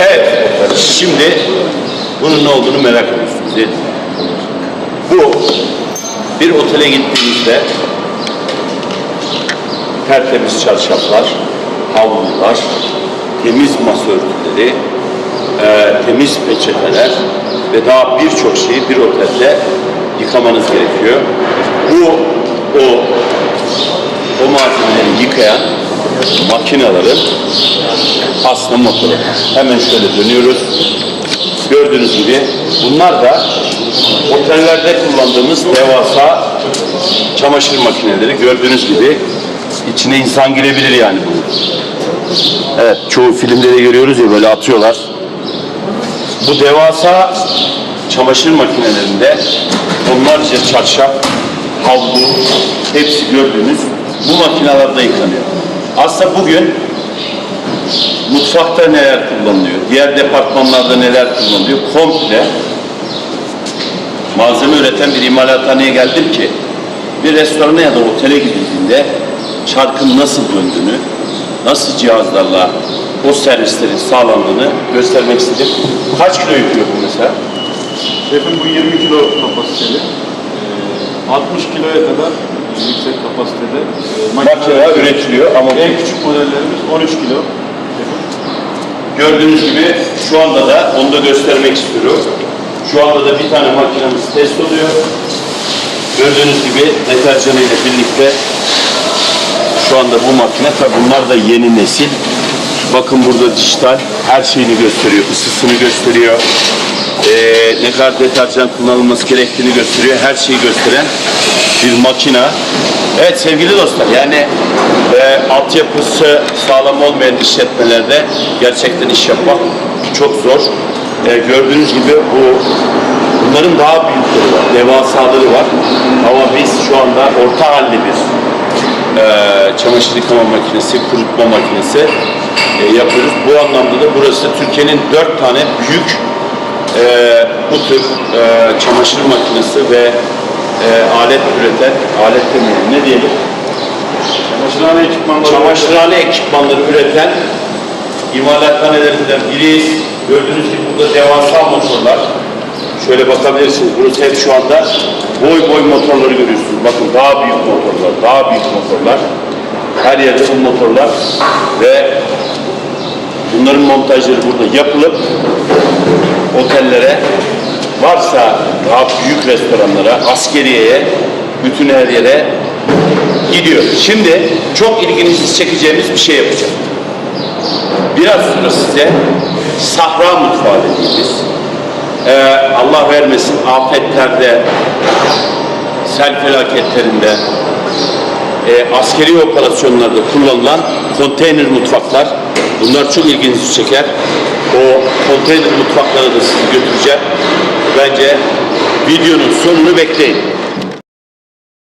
Evet, şimdi bunun ne olduğunu merak ediyorsunuz değil? Bu bir otele gittiğinizde tertemiz çarşaflar, havlular, temiz masa örtüleri, e, temiz peçeteler ve daha birçok şeyi bir otelde yıkamanız gerekiyor. Bu o o malzemeleri yıkayan makinelerin aslında motoru. Hemen şöyle dönüyoruz. Gördüğünüz gibi bunlar da otellerde kullandığımız devasa çamaşır makineleri. Gördüğünüz gibi içine insan girebilir yani bunun. Evet çoğu filmde de görüyoruz ya böyle atıyorlar. Bu devasa çamaşır makinelerinde onlarca çarşaf, havlu, hepsi gördüğünüz bu makinalarda yıkanıyor. Aslında bugün mutfakta neler kullanılıyor, diğer departmanlarda neler kullanılıyor, komple malzeme üreten bir imalathaneye geldim ki bir restorana ya da otele gidildiğinde çarkın nasıl döndüğünü, nasıl cihazlarla o servislerin sağlandığını göstermek istedim. Kaç kilo yüklüyor bu mesela? Şefim bu 20 kilo kapasiteli. Ee, 60 kiloya kadar yüksek kapasitede e, Makineler üretiliyor ama En küçük modellerimiz 13 kilo. Gördüğünüz gibi şu anda da onu da göstermek istiyorum. Şu anda da bir tane makinemiz test oluyor. Gördüğünüz gibi deterjanı ile birlikte şu anda bu makine tabi bunlar da yeni nesil. Bakın burada dijital her şeyini gösteriyor, ısısını gösteriyor. Ee, ne kadar deterjan kullanılması gerektiğini gösteriyor. Her şeyi gösteren bir makina. Evet sevgili dostlar yani e, altyapısı sağlam olmayan işletmelerde gerçekten iş yapmak çok zor. E, gördüğünüz gibi bu bunların daha büyükleri var, devasaları var. Ama biz şu anda orta halli bir e, çamaşır yıkama makinesi, kurutma makinesi e, yapıyoruz. Bu anlamda da burası Türkiye'nin dört tane büyük e, bu tür e, çamaşır makinesi ve e, alet üreten, alet demeyelim ne diyelim? Çamaşırhane ekipmanları. Çamaşırhane ekipmanları üreten imalathanelerinden biriyiz. Gördüğünüz gibi burada devasa motorlar. Şöyle bakabilirsiniz. Burası hep şu anda boy boy motorları görüyorsunuz. Bakın daha büyük motorlar, daha büyük motorlar. Her yerde bu motorlar ve bunların montajları burada yapılıp otellere varsa daha büyük restoranlara, askeriyeye, bütün her yere gidiyor. Şimdi çok ilginizi çekeceğimiz bir şey yapacağım. Biraz sonra size sahra mutfağı dediğimiz eee, Allah vermesin afetlerde, sel felaketlerinde, eee, askeri operasyonlarda kullanılan konteyner mutfaklar. Bunlar çok ilginizi çeker. O konteyner mutfaklara da sizi götüreceğim. Bence videonun sonunu bekleyin.